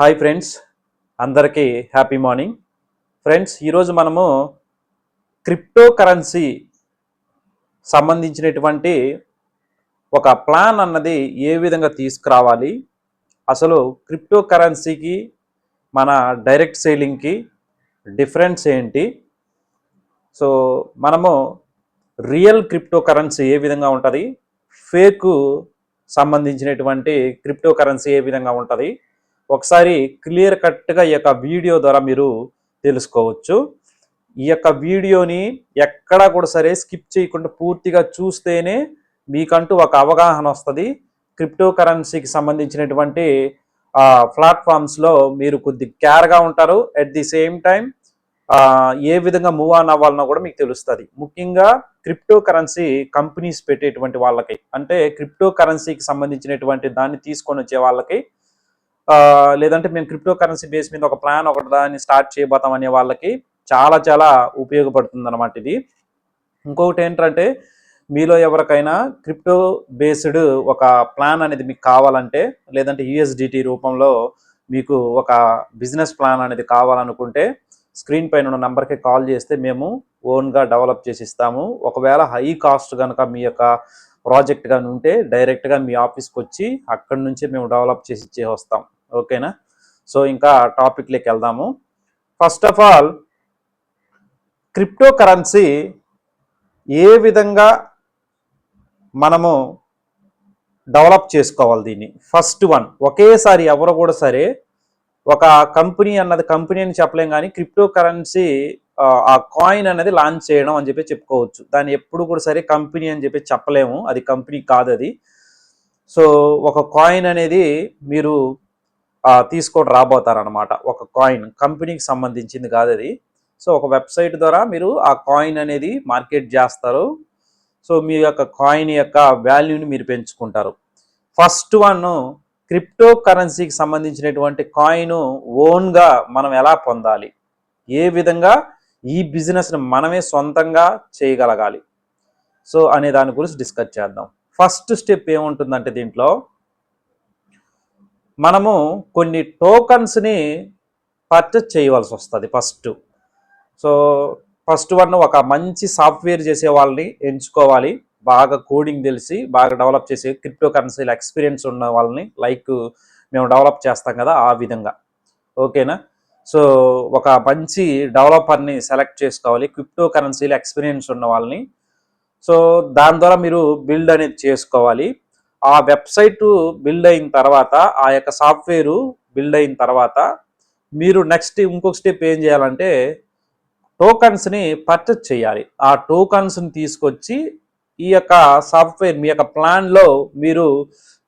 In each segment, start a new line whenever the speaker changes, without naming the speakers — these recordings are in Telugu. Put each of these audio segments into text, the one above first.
హాయ్ ఫ్రెండ్స్ అందరికీ హ్యాపీ మార్నింగ్ ఫ్రెండ్స్ ఈరోజు మనము క్రిప్టో కరెన్సీ సంబంధించినటువంటి ఒక ప్లాన్ అన్నది ఏ విధంగా తీసుకురావాలి? అసలు క్రిప్టో కరెన్సీకి మన డైరెక్ట్ సేలింగ్కి డిఫరెన్స్ ఏంటి? సో మనము రియల్ క్రిప్టో కరెన్సీ ఏ విధంగా ఉంటుంది? ఫేక్ సంబంధించినటువంటి క్రిప్టో కరెన్సీ ఏ విధంగా ఉంటుంది? ఒకసారి క్లియర్ కట్గా ఈ యొక్క వీడియో ద్వారా మీరు తెలుసుకోవచ్చు. ఈ యొక్క వీడియోని ఎక్కడా కూడా సరే స్కిప్ చేయకుండా పూర్తిగా చూస్తేనే మీకంటూ ఒక అవగాహన వస్తుంది. క్రిప్టో కరెన్సీకి సంబంధించినటువంటి ప్లాట్ఫామ్స్లో మీరు కొద్ది కేర్గా ఉంటారు. అట్ ది సేమ్ టైం ఏ విధంగా మూవ్ ఆన్ అవ్వాలనో కూడా మీకు తెలుస్తుంది. ముఖ్యంగా క్రిప్టో కరెన్సీ కంపెనీస్ పెట్టేటువంటి వాళ్ళకి అంటే క్రిప్టో కరెన్సీకి సంబంధించినటువంటి దాన్ని తీసుకొని వచ్చే వాళ్ళకి లేదంటే మేము క్రిప్టో కరెన్సీ బేస్ మీద ఒక ప్లాన్ ఒకటి దాన్ని స్టార్ట్ చేయబోతాం అనే వాళ్ళకి చాలా చాలా ఉపయోగపడుతుంది అనమాట ఇది. ఇంకొకటి ఏంటంటే మీలో ఎవరికైనా క్రిప్టో బేస్డ్ ఒక ప్లాన్ అనేది మీకు కావాలంటే లేదంటే యూఎస్డిటి రూపంలో మీకు ఒక బిజినెస్ ప్లాన్ అనేది కావాలనుకుంటే స్క్రీన్ పైన ఉన్న నెంబర్కి కాల్ చేస్తే మేము ఓన్గా డెవలప్ చేసి ఇస్తాము. ఒకవేళ హై కాస్ట్ కనుక మీ యొక్క ప్రాజెక్ట్ కానీ ఉంటే డైరెక్ట్గా మీ ఆఫీస్కి వచ్చి అక్కడి నుంచే మేము డెవలప్ చేసి ఇచ్చే వస్తాం. ఓకేనా? సో ఇంకా టాపిక్లోకి వెళ్దాము. First of all crypto currency ఏ విధంగా మనము డెవలప్ చేసుకోవాలి దీన్ని? ఫస్ట్ వన్ ఒకేసారి ఎవరు కూడా సరే ఒక కంపెనీ అన్నది కంపెనీ అని చెప్పలేం కానీ క్రిప్టో కరెన్సీ ఆ కాయిన్ అనేది లాంచ్ చేయడం అని చెప్పి చెప్పుకోవచ్చు. దాన్ని ఎప్పుడు కూడా సరే కంపెనీ అని చెప్పి చెప్పలేము. అది కంపెనీ కాదు అది. సో ఒక కాయిన్ అనేది మీరు తీసుకొని రాబోతారనమాట ఒక కాయిన్ కంపెనీకి సంబంధించింది కాదు అది. సో ఒక వెబ్సైట్ ద్వారా మీరు ఆ కాయిన్ అనేది మార్కెట్ చేస్తారు. సో మీ యొక్క కాయిన్ యొక్క వాల్యూని మీరు పెంచుకుంటారు. ఫస్ట్ వన్ క్రిప్టో కరెన్సీకి సంబంధించినటువంటి కాయిన్ ఓన్గా మనం ఎలా పొందాలి? ఏ విధంగా ఈ బిజినెస్ని మనమే సొంతంగా చేయగలగాలి? సో అనే దాని గురించి డిస్కస్ చేద్దాం. ఫస్ట్ స్టెప్ ఏముంటుందంటే దీంట్లో మనము కొన్ని టోకన్స్ని పర్చేస్ చేయవలసి వస్తుంది ఫస్ట్ సో ఫస్ట్ వన్ ఒక మంచి సాఫ్ట్వేర్ చేసే వాళ్ళని ఎంచుకోవాలి. బాగా కోడింగ్ తెలిసి బాగా డెవలప్ చేసే క్రిప్టో కరెన్సీలో ఎక్స్పీరియన్స్ ఉన్న వాళ్ళని లైక్ మేము డెవలప్ చేస్తాం కదా ఆ విధంగా. ఓకేనా సో ఒక మంచి డెవలపర్ని సెలెక్ట్ చేసుకోవాలి క్రిప్టో కరెన్సీలో ఎక్స్పీరియన్స్ ఉన్న వాళ్ళని. సో దాని ద్వారా మీరు బిల్డ్ అనేది చేసుకోవాలి. ఆ వెబ్సైట్ బిల్డ్ అయిన తర్వాత ఆ యొక్క సాఫ్ట్వేరు బిల్డ్ అయిన తర్వాత మీరు నెక్స్ట్ ఇంకొక స్టెప్ ఏం చేయాలంటే టోకన్స్ని పర్చేస్ చేయాలి. ఆ టోకన్స్ని తీసుకొచ్చి ఈ యొక్క సాఫ్ట్వేర్ మీ యొక్క ప్లాన్లో మీరు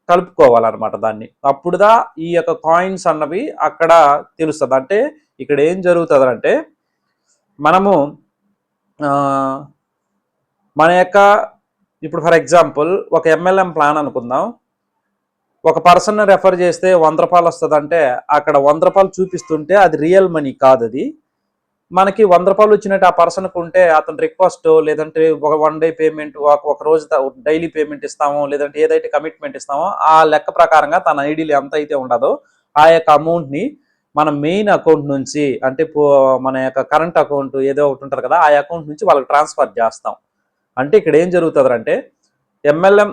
కలుపుకోవాలన్నమాట దాన్ని. అప్పుడుదా ఈ యొక్క కాయిన్స్ అన్నవి అక్కడ తెలుస్తుంది. అంటే ఇక్కడ ఏం జరుగుతుంది అంటే మనము మన యొక్క ఇప్పుడు ఫర్ ఎగ్జాంపుల్ ఒక ఎంఎల్ఎం ప్లాన్ అనుకుందాం. ఒక పర్సన్ రెఫర్ చేస్తే వంద రూపాయలు వస్తుంది అంటే అక్కడ వంద రూపాయలు చూపిస్తుంటే అది రియల్ మనీ కాదు అది. మనకి వంద రూపాయలు వచ్చినట్టు ఆ పర్సన్కు ఉంటే అతని రిక్వెస్ట్ లేదంటే ఒక వన్ డే పేమెంట్ ఒక రోజు డైలీ పేమెంట్ ఇస్తామో లేదంటే ఏదైతే కమిట్మెంట్ ఇస్తామో ఆ లెక్క ప్రకారంగా తన ఐడీలు ఎంత అయితే ఉండదో ఆ యొక్క అమౌంట్ని మన మెయిన్ అకౌంట్ నుంచి అంటే పో- మన యొక్క కరెంట్ అకౌంట్ ఏదో ఒకటి ఉంటుంది కదా ఆ అకౌంట్ నుంచి వాళ్ళకి ట్రాన్స్ఫర్ చేస్తాం. అంటే ఇక్కడ ఏం జరుగుతుంది అంటే ఎంఎల్ఎం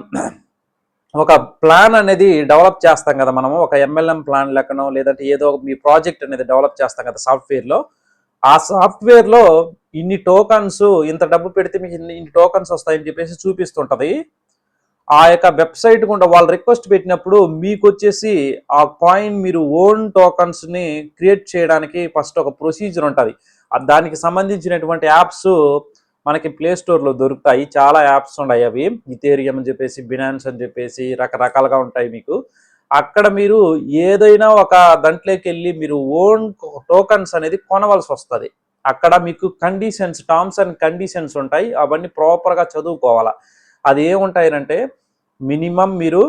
ఒక ప్లాన్ అనేది డెవలప్ చేస్తాం కదా మనము. ఒక ఎంఎల్ఎం ప్లాన్ లెక్కనో లేదంటే ఏదో మీ ప్రాజెక్ట్ అనేది డెవలప్ చేస్తాం కదా సాఫ్ట్వేర్లో ఆ సాఫ్ట్వేర్లో ఇన్ని టోకన్స్ ఇంత డబ్బు పెడితే మీకు ఇన్ని ఇన్ని టోకన్స్ వస్తాయని చెప్పేసి చూపిస్తుంటది. ఆ యొక్క వెబ్సైట్ గుండా వాళ్ళు రిక్వెస్ట్ పెట్టినప్పుడు మీకు వచ్చేసి ఆ కాయిన్ మీరు ఓన్ టోకన్స్ని క్రియేట్ చేయడానికి ఫస్ట్ ఒక ప్రొసీజర్ ఉంటుంది. దానికి సంబంధించినటువంటి యాప్స్ మనకి ప్లే స్టోర్లో దొరుకుతాయి. చాలా యాప్స్ ఉన్నాయి అవి. ఇథేరియం అని చెప్పేసి బినాన్స్ అని చెప్పేసి రకరకాలుగా ఉంటాయి మీకు. అక్కడ మీరు ఏదైనా ఒక దాంట్లోకి వెళ్ళి మీరు ఓన్ టోకన్స్ అనేది కొనవలసి వస్తుంది. అక్కడ మీకు కండిషన్స్ టర్మ్స్ అండ్ కండిషన్స్ ఉంటాయి. అవన్నీ ప్రాపర్గా చదువుకోవాలా. అది ఏముంటాయనంటే మినిమం మీరు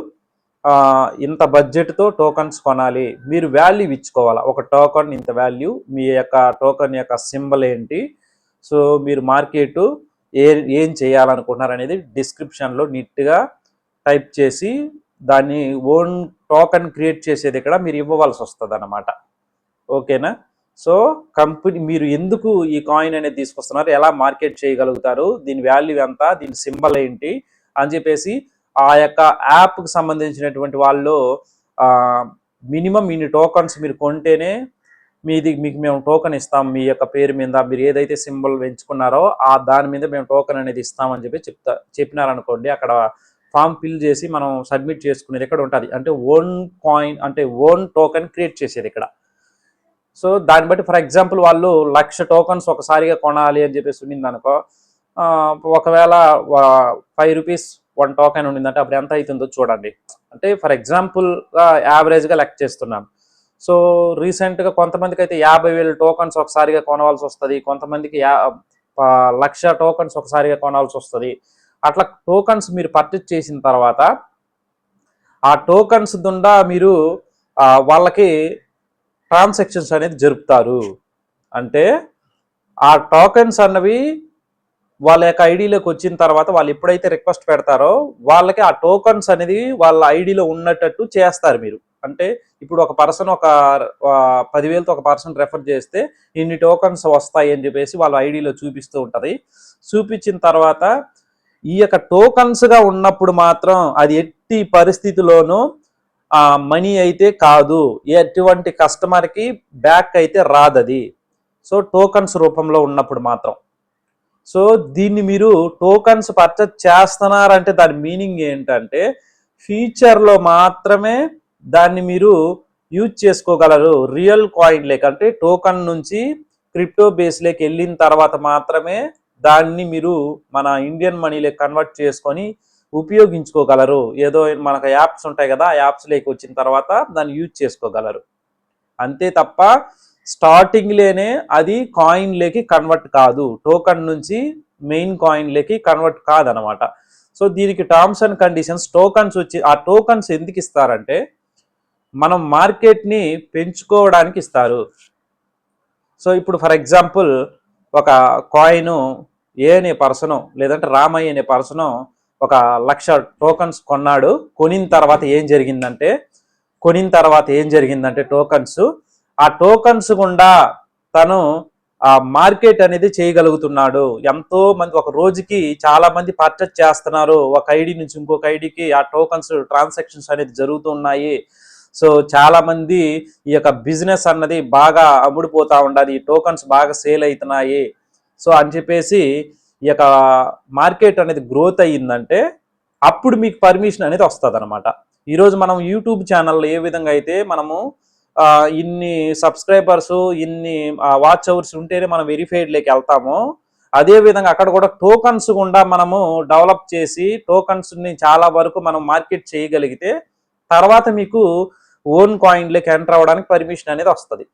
ఇంత బడ్జెట్తో టోకన్స్ కొనాలి. మీరు వాల్యూ ఇచ్చుకోవాలా. ఒక టోకన్ ఇంత వాల్యూ మీ యొక్క టోకన్ యొక్క సింబల్ ఏంటి? సో మీరు మార్కెట్ ఏ ఏం చేయాలనుకుంటున్నారు అనేది డిస్క్రిప్షన్లో నీట్గా టైప్ చేసి దాన్ని ఓన్ టోకన్ క్రియేట్ చేసేది ఇక్కడ మీరు ఇవ్వవలసి వస్తుంది అన్నమాట ఓకేనా? సో కంపెనీ మీరు ఎందుకు ఈ కాయిన్ అనేది తీసుకొస్తున్నారు? ఎలా మార్కెట్ చేయగలుగుతారు? దీని వాల్యూ ఎంత? దీని సింబల్ ఏంటి? అని చెప్పేసి ఆ యొక్క యాప్కి సంబంధించినటువంటి వాళ్ళు మినిమం ఇన్ని టోకన్స్ మీరు కొంటేనే మీది మీకు మేము టోకెన్ ఇస్తాం. మీ యొక్క పేరు మీద మీరు ఏదైతే సింబల్ పెంచుకున్నారో ఆ దాని మీద మేము టోకెన్ అనేది ఇస్తామని చెప్పి చెప్తా చెప్పినారనుకోండి అక్కడ ఫామ్ ఫిల్ చేసి మనం సబ్మిట్ చేసుకునేది ఇక్కడ ఉంటుంది? అంటే ఓన్ కాయిన్ అంటే ఓన్ టోకెన్ క్రియేట్ చేసేది ఇక్కడ. సో దాన్ని బట్టి ఫర్ ఎగ్జాంపుల్ వాళ్ళు లక్ష టోకన్స్ ఒకసారిగా కొనాలి అని చెప్పేసి ఉండింది అనుకో ఒకవేళ ఫైవ్ రూపీస్ వన్ టోకెన్ ఉండిందంటే అప్పుడు ఎంత అవుతుందో చూడండి. అంటే ఫర్ ఎగ్జాంపుల్గా యావరేజ్గా లెక్క చేస్తున్నాను సో రీసెంట్గా కొంతమందికి అయితే యాభై వేల టోకన్స్ ఒకసారిగా కొనవలసి వస్తుంది కొంతమందికి యా లక్ష టోకన్స్ ఒకసారిగా కొనాల్సి వస్తుంది. అట్లా టోకన్స్ మీరు పర్చేజ్ చేసిన తర్వాత ఆ టోకన్స్ దుండా మీరు వాళ్ళకి ట్రాన్సాక్షన్స్ అనేది జరుపుతారు. అంటే ఆ టోకెన్స్ అన్నవి వాళ్ళ యొక్క ఐడిలోకి వచ్చిన తర్వాత వాళ్ళు ఎప్పుడైతే రిక్వెస్ట్ పెడతారో వాళ్ళకి ఆ టోకన్స్ అనేది వాళ్ళ ఐడిలో ఉన్నట్టు చేస్తారు మీరు. అంటే ఇప్పుడు ఒక పర్సన్ ఒక పదివేలతో ఒక పర్సన్ రెఫర్ చేస్తే ఇన్ని టోకన్స్ వస్తాయి అని చెప్పేసి వాళ్ళ ఐడిలో చూపిస్తూ ఉంటుంది. చూపించిన తర్వాత ఈ యొక్క టోకన్స్గా ఉన్నప్పుడు మాత్రం అది ఎట్టి పరిస్థితిలోనూ ఆ మనీ అయితే కాదు. ఎటువంటి కస్టమర్కి బ్యాక్ అయితే రాదది. సో టోకన్స్ రూపంలో ఉన్నప్పుడు మాత్రం. సో దీన్ని మీరు టోకన్స్ పర్చేజ్ చేస్తున్నారంటే దాని మీనింగ్ ఏంటంటే ఫ్యూచర్లో మాత్రమే దాన్ని మీరు యూజ్ చేసుకోగలరు. రియల్ కాయిన్ లేక అంటే టోకన్ నుంచి క్రిప్టో బేస్లోకి వెళ్ళిన తర్వాత మాత్రమే దాన్ని మీరు మన ఇండియన్ మనీలోకి కన్వర్ట్ చేసుకొని ఉపయోగించుకోగలరు. ఏదో మనకు యాప్స్ ఉంటాయి కదా ఆ యాప్స్లోకి వచ్చిన తర్వాత దాన్ని యూజ్ చేసుకోగలరు. అంతే తప్ప స్టార్టింగ్లోనే అది కాయిన్లోకి కన్వర్ట్ కాదు. టోకన్ నుంచి మెయిన్ కాయిన్లోకి కన్వర్ట్ కాదనమాట. సో దీనికి టర్మ్స్ అండ్ కండిషన్స్ టోకన్స్ వచ్చి ఆ టోకన్స్ ఎందుకు ఇస్తారంటే మనం మార్కెట్ని పెంచుకోవడానికి ఇస్తారు. సో ఇప్పుడు ఫర్ ఎగ్జాంపుల్ ఒక కాయిన్ ఏ అనే పర్సను లేదంటే రామయ్య అనే పర్సను ఒక లక్ష టోకన్స్ కొన్నాడు. కొనిన తర్వాత ఏం జరిగిందంటే కొనిన తర్వాత ఏం జరిగిందంటే టోకన్స్ ఆ టోకన్స్ గుండా తను ఆ మార్కెట్ అనేది చేయగలుగుతున్నాడు. ఎంతో మంది ఒక రోజుకి చాలా మంది పర్చేస్ చేస్తున్నారు. ఒక ఐడి నుంచి ఇంకొక ఐడికి ఆ టోకన్స్ ట్రాన్సాక్షన్స్ అనేది జరుగుతున్నాయి సో చాలా మంది ఈ యొక్క బిజినెస్ అన్నది బాగా అమ్ముడుపోతా ఉండాలి. ఈ టోకన్స్ బాగా సేల్ అవుతున్నాయి. సో అని చెప్పేసి ఈ యొక్క మార్కెట్ అనేది గ్రోత్ అయ్యిందంటే అప్పుడు మీకు పర్మిషన్ అనేది వస్తుంది అనమాట ఈరోజు మనం యూట్యూబ్ ఛానల్లో ఏ విధంగా అయితే మనము ఇన్ని సబ్స్క్రైబర్స్ ఇన్ని వాచ్ అవర్స్ ఉంటేనే మనం వెరిఫైడ్లోకి వెళ్తాము. అదేవిధంగా అక్కడ కూడా టోకన్స్ గుండా మనము డెవలప్ చేసి టోకన్స్ని చాలా వరకు మనం మార్కెట్ చేయగలిగితే తర్వాత మీకు ఓన్ కాయిన్లోకి ఎంటర్ అవ్వడానికి పర్మిషన్ అనేది వస్తుంది.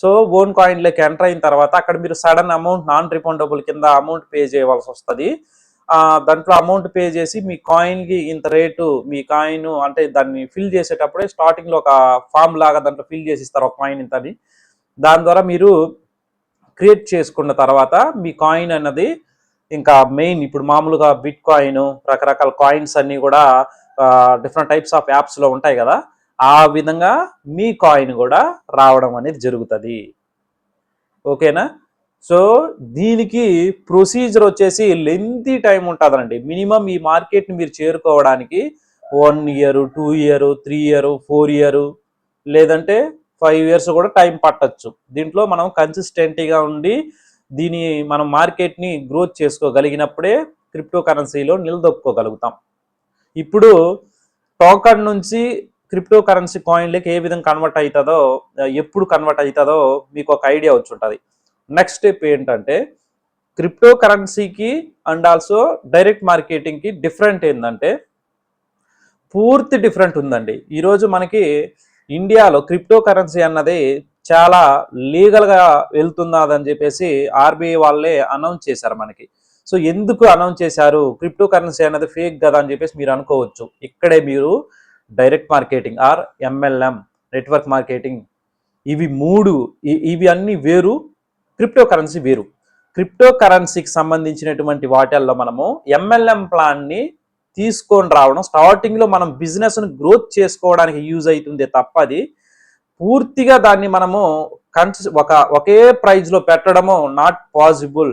సో ఓన్ కాయిన్లోకి ఎంటర్ అయిన తర్వాత అక్కడ మీరు సడన్ అమౌంట్ నాన్ రిఫండబుల్ కింద అమౌంట్ పే చేయవలసి వస్తుంది. దాంట్లో అమౌంట్ పే చేసి మీ కాయిన్కి ఇంత రేటు మీ కాయిన్ అంటే దాన్ని ఫిల్ చేసేటప్పుడే స్టార్టింగ్లో ఒక ఫామ్ లాగా దాంట్లో ఫిల్ చేసి ఇస్తారు ఒక కాయిన్ ఇంత అని దాని ద్వారా మీరు క్రియేట్ చేసుకున్న తర్వాత మీ కాయిన్ అన్నది ఇంకా మెయిన్ ఇప్పుడు మామూలుగా బిట్ కాయిన్ రకరకాల కాయిన్స్ అన్నీ కూడా డిఫరెంట్ టైప్స్ ఆఫ్ యాప్స్లో ఉంటాయి కదా. ఆ విధంగా మీ కాయిన్ కూడా రావడం అనేది జరుగుతుంది. ఓకేనా? సో దీనికి ప్రొసీజర్ వచ్చేసి లెంతీ టైం ఉంటుందండి. మినిమం ఈ మార్కెట్ని మీరు చేరుకోవడానికి one year two year three year four year లేదంటే ఫైవ్ ఇయర్స్ కూడా టైం పట్టచ్చు. దీంట్లో మనం కన్సిస్టెంట్గా ఉండి దీని మనం మార్కెట్ని గ్రోత్ చేసుకోగలిగినప్పుడే క్రిప్టో కరెన్సీలో నిలదొక్కుకోగలుగుతాం. ఇప్పుడు టోకన్ నుంచి క్రిప్టో కరెన్సీ కాయిన్లకి ఏ విధంగా కన్వర్ట్ అవుతుందో ఎప్పుడు కన్వర్ట్ అవుతుందో మీకు ఒక ఐడియా వచ్చి ఉంటుంది. నెక్స్ట్ స్టెప్ ఏంటంటే క్రిప్టో కరెన్సీకి అండ్ ఆల్సో డైరెక్ట్ మార్కెటింగ్కి డిఫరెంట్ ఏంటంటే పూర్తి డిఫరెంట్ ఉందండి. ఈరోజు మనకి ఇండియాలో క్రిప్టో కరెన్సీ అన్నది చాలా లీగల్గా వెళ్తున్నదని చెప్పేసి ఆర్బీఐ వాళ్ళే అనౌన్స్ చేశారు మనకి. సో ఎందుకు అనౌన్స్ చేశారు? క్రిప్టో కరెన్సీ అన్నది ఫేక్ కదా అని చెప్పేసి మీరు అనుకోవచ్చు. ఇక్కడే మీరు direct marketing or MLM network marketing ఇవి మూడు ఇవి అన్నీ వేరు. క్రిప్టో కరెన్సీ వేరు. క్రిప్టో కరెన్సీకి సంబంధించినటువంటి వాటిల్లో మనము ఎంఎల్ఎం ప్లాన్ని తీసుకొని రావడం స్టార్టింగ్లో మనం బిజినెస్ను గ్రోత్ చేసుకోవడానికి యూజ్ అవుతుంది తప్ప అది పూర్తిగా దాన్ని మనము కన్స్ ఒక ఒకే ప్రైజ్లో పెట్టడము not possible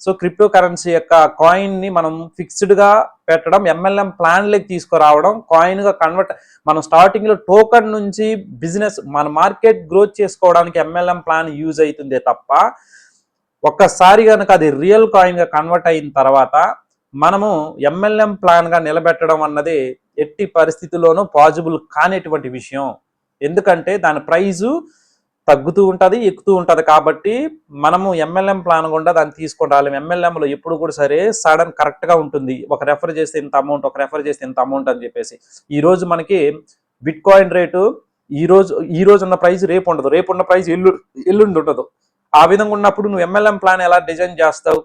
so crypto currency యొక్క కాయిన్ని మనం ఫిక్స్డ్గా పెట్టడం ఎంఎల్ఎం ప్లాన్లోకి తీసుకురావడం కాయిన్గా కన్వర్ట్ మనం స్టార్టింగ్లో టోకన్ నుంచి బిజినెస్ మన మార్కెట్ గ్రోత్ చేసుకోవడానికి ఎంఎల్ఎం ప్లాన్ యూజ్ అవుతుందే తప్ప ఒక్కసారి కనుక అది రియల్ కాయిన్గా కన్వర్ట్ అయిన తర్వాత మనము ఎంఎల్ఎం ప్లాన్గా నిలబెట్టడం అన్నది ఎట్టి పరిస్థితుల్లోనూ పాజిబుల్ కానిటువంటి విషయం. ఎందుకంటే దాని ప్రైజు తగ్గుతూ ఉంటుంది ఎక్కుతూ ఉంటుంది. కాబట్టి మనము ఎంఎల్ఎం ప్లాన్ గుండా దాన్ని తీసుకొని రాలేము. ఎంఎల్ఎంలో ఎప్పుడు కూడా సరే సడన్ కరెక్ట్గా ఉంటుంది. ఒక రెఫర్ చేస్తే ఇంత అమౌంట్ ఒక రెఫర్ చేస్తే ఇంత అమౌంట్ అని చెప్పేసి. ఈరోజు మనకి బిట్ కాయిన్ రేటు ఈ రోజు ఈ రోజు ఉన్న ప్రైస్ రేపు ఉండదు. రేపు ఉన్న ప్రైస్ ఎల్లు ఎల్లుండి ఉండదు. ఆ విధంగా ఉన్నప్పుడు నువ్వు ఎంఎల్ఎం ప్లాన్ ఎలా డిజైన్ చేస్తావు?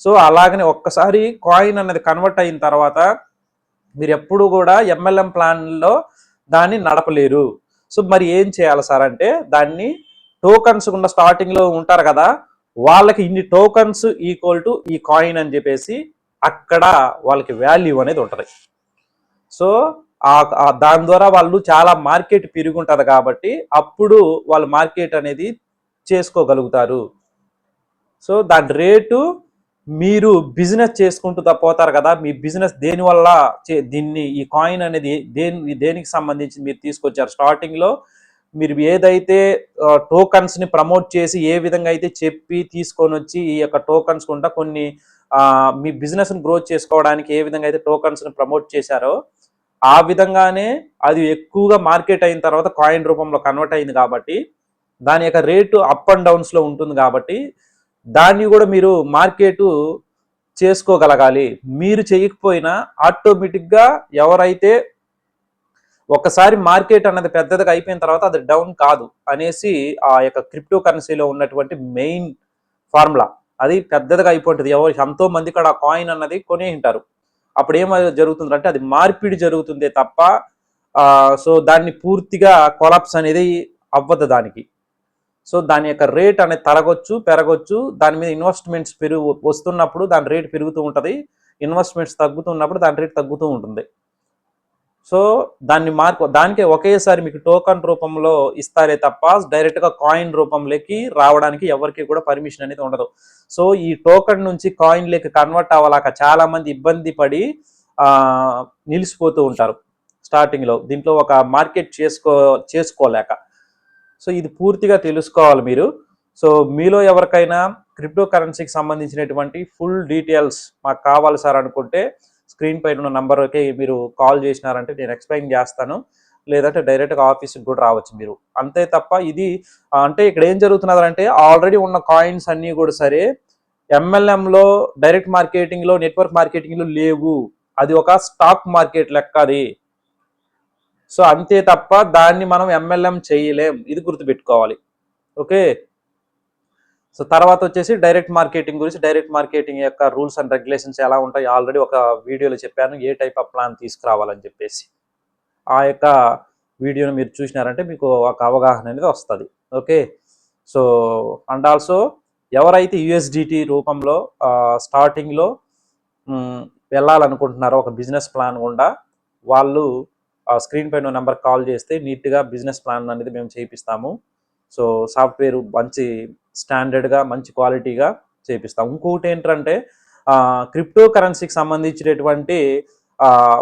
సో అలాగనే ఒక్కసారి కాయిన్ అనేది కన్వర్ట్ అయిన తర్వాత మీరు ఎప్పుడు కూడా ఎంఎల్ఎం ప్లాన్లో దాన్ని నడపలేరు. సో మరి ఏం చేయాలి సార్ అంటే దాన్ని టోకన్స్ ఉన్న స్టార్టింగ్లో ఉంటారు కదా వాళ్ళకి ఇన్ని టోకన్స్ ఈక్వల్ టు ఈ కాయిన్ అని చెప్పేసి అక్కడ వాళ్ళకి వాల్యూ అనేది ఉంటుంది. సో దాని ద్వారా వాళ్ళు చాలా మార్కెట్ పెరుగుంటుంది కాబట్టి అప్పుడు వాళ్ళు మార్కెట్ అనేది చేసుకోగలుగుతారు. సో దాని రేటు మీరు బిజినెస్ చేసుకుంటూ పోతారు కదా మీ బిజినెస్ దేనివల్ల దీన్ని ఈ కాయిన్ అనేది దేని దేనికి సంబంధించి మీరు తీసుకొచ్చారు? స్టార్టింగ్లో మీరు ఏదైతే టోకన్స్ని ప్రమోట్ చేసి ఏ విధంగా అయితే చెప్పి తీసుకొని వచ్చి ఈ యొక్క టోకన్స్ కుండా కొన్ని మీ బిజినెస్ని గ్రోత్ చేసుకోవడానికి ఏ విధంగా అయితే టోకన్స్ని ప్రమోట్ చేశారో ఆ విధంగానే అది ఎక్కువగా మార్కెట్ అయిన తర్వాత కాయిన్ రూపంలో కన్వర్ట్ అయింది కాబట్టి దాని యొక్క రేటు అప్ అండ్ డౌన్స్లో ఉంటుంది కాబట్టి దాన్ని కూడా మీరు మార్కెట్ చేసుకోగలగాలి. మీరు చేయకపోయినా ఆటోమేటిక్గా ఎవరైతే ఒకసారి మార్కెట్ అన్నది పెద్దదిగా అయిపోయిన తర్వాత అది డౌన్ కాదు అనేసి ఆ యొక్క క్రిప్టో కరెన్సీలో ఉన్నటువంటి మెయిన్ ఫార్ములా. అది పెద్దదిగా అయిపోతుంది ఎవరు ఎంతో మంది ఇక్కడ ఆ కాయిన్ అన్నది కొనే ఉంటారు. అప్పుడు ఏమో జరుగుతుందంటే అది మార్పిడి జరుగుతుందే తప్ప సో దాన్ని పూర్తిగా కొలాప్స్ అనేది అవ్వదు దానికి. సో దాని యొక్క రేట్ అనేది తరగొచ్చు పెరగొచ్చు. దాని మీద ఇన్వెస్ట్మెంట్స్ పెరుగు వస్తున్నప్పుడు దాని రేట్ పెరుగుతూ ఉంటుంది. ఇన్వెస్ట్మెంట్స్ తగ్గుతున్నప్పుడు దాని రేట్ తగ్గుతూ ఉంటుంది. సో దాన్ని మార్క్ దానికే ఒకేసారి మీకు టోకన్ రూపంలో ఇస్తారే తప్ప డైరెక్ట్గా కాయిన్ రూపంలోకి రావడానికి ఎవరికి కూడా పర్మిషన్ అనేది ఉండదు. సో ఈ టోకన్ నుంచి కాయిన్లోకి కన్వర్ట్ అవ్వలేక చాలామంది ఇబ్బంది పడి నిలిచిపోతూ ఉంటారు. స్టార్టింగ్లో దీంట్లో ఒక మార్కెట్ చేసుకో చేసుకోలేక. సో ఇది పూర్తిగా తెలుసుకోవాలి మీరు. సో మీలో ఎవరికైనా క్రిప్టో కరెన్సీకి సంబంధించినటువంటి ఫుల్ డీటెయిల్స్ మాకు కావాలి సార్ అనుకుంటే స్క్రీన్ పైన ఉన్న నంబర్కి మీరు కాల్ చేసినారంటే నేను ఎక్స్ప్లెయిన్ చేస్తాను. లేదంటే డైరెక్ట్గా ఆఫీస్కి కూడా రావచ్చు మీరు. అంతే తప్ప ఇది అంటే ఇక్కడ ఏం జరుగుతున్నదంటే ఆల్రెడీ ఉన్న కాయిన్స్ అన్నీ కూడా సరే ఎంఎల్ఎంలో డైరెక్ట్ మార్కెటింగ్లో నెట్వర్క్ మార్కెటింగ్లో లేవు. అది ఒక స్టాక్ మార్కెట్ లెక్క అది. సో అంతే తప్ప దాన్ని మనం ఎంఎల్ఎం చేయలేం. ఇది గుర్తుపెట్టుకోవాలి. ఓకే? సో తర్వాత వచ్చేసి డైరెక్ట్ మార్కెటింగ్ గురించి డైరెక్ట్ మార్కెటింగ్ యొక్క రూల్స్ అండ్ రెగ్యులేషన్స్ ఎలా ఉంటాయి? ఆల్రెడీ ఒక వీడియోలో చెప్పాను ఏ టైప్ ఆఫ్ ప్లాన్ తీసుకురావాలని చెప్పేసి. ఆ యొక్క వీడియోని మీరు చూసినారంటే మీకు ఒక అవగాహన అనేది వస్తుంది. ఓకే? సో అండ్ ఆల్సో ఎవరైతే యుఎస్డిటి రూపంలో స్టార్టింగ్లో వెళ్ళాలనుకుంటున్నారో ఒక బిజినెస్ ప్లాన్ గుండా వాళ్ళు స్క్రీన్ పైన నెంబర్ కాల్ చేస్తే నీట్గా బిజినెస్ ప్లాన్ అనేది మేము చేయిస్తాము సో సాఫ్ట్వేర్ మంచి స్టాండర్డ్గా మంచి క్వాలిటీగా చేపిస్తాం ఇంకొకటి ఏంటంటే క్రిప్టో కరెన్సీకి సంబంధించినటువంటి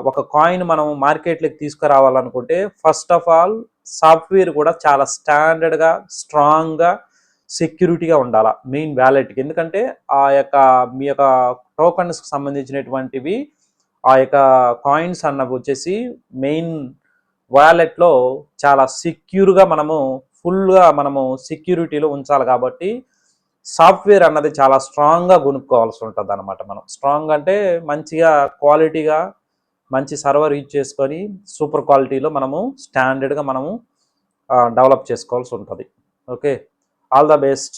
ఒక కాయిన్ మనం మార్కెట్లోకి తీసుకురావాలనుకుంటే ఫస్ట్ ఆఫ్ ఆల్ సాఫ్ట్వేర్ కూడా చాలా స్టాండర్డ్గా స్ట్రాంగ్గా సెక్యూరిటీగా ఉండాలి మెయిన్ వ్యాలెట్కి. ఎందుకంటే ఆ యొక్క మీ యొక్క టోకన్స్కి సంబంధించినటువంటివి ఆ యొక్క కాయిన్స్ అన్నవి వచ్చేసి మెయిన్ వాలెట్లో చాలా సెక్యూర్గా మనము ఫుల్గా మనము సెక్యూరిటీలో ఉంచాలి కాబట్టి సాఫ్ట్వేర్ అన్నది చాలా స్ట్రాంగ్గా కొనుక్కోవాల్సి ఉంటుంది అనమాట మనం. స్ట్రాంగ్ అంటే మంచిగా క్వాలిటీగా మంచి సర్వర్ యూజ్ చేసుకొని సూపర్ క్వాలిటీలో మనము స్టాండర్డ్గా మనము డెవలప్ చేసుకోవాల్సి ఉంటుంది. Okay all the best